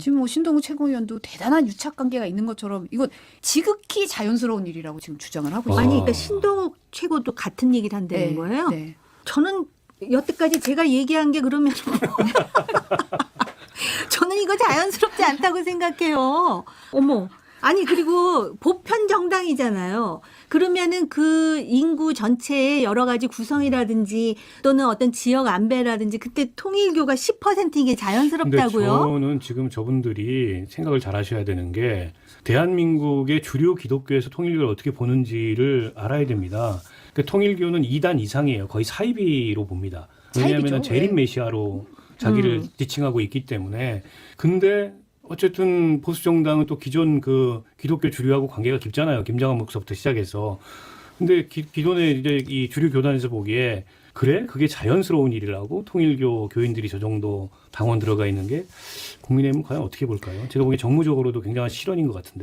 지금 뭐 신동우 최고위원도 대단한 유착 관계가 있는 것처럼 이거 지극히 자연스러운 일이라고 지금 주장을 하고 어. 있어요. 아니 그러니까 신동욱 최고도 같은 얘기를 한다는 거예요. 네. 저는 여태까지 제가 얘기한 게 그러면 저는 이거 자연스럽지 않다고 생각해요. 어머. 아니 그리고 보편 정당이잖아요. 그러면은 그 인구 전체의 여러 가지 구성이라든지 또는 어떤 지역 안배라든지 그때 통일교가 10% 이게 근데 자연스럽다고요. 저는 지금 저분들이 생각을 잘 하셔야 되는 게 대한민국의 주류 기독교에서 통일교를 어떻게 보는지를 알아야 됩니다. 그 통일교는 2단 이상이에요. 거의 사이비로 봅니다. 왜냐하면. 재림 네. 메시아로 자기를 음. 지칭하고 있기 때문에 근데 어쨌든 보수 정당은 또 기존 그 기독교 주류하고 관계가 깊잖아요. 김장한 목사부터 시작해서. 근데 기, 기존의 이제 이 주류 교단에서 보기에 그래 그게 자연스러운 일이라고 통일교 교인들이 저 정도 당원 들어가 있는 게 국민의힘은 과연 어떻게 볼까요? 제가 보기에 정무적으로도 굉장한 실언인 것 같은데.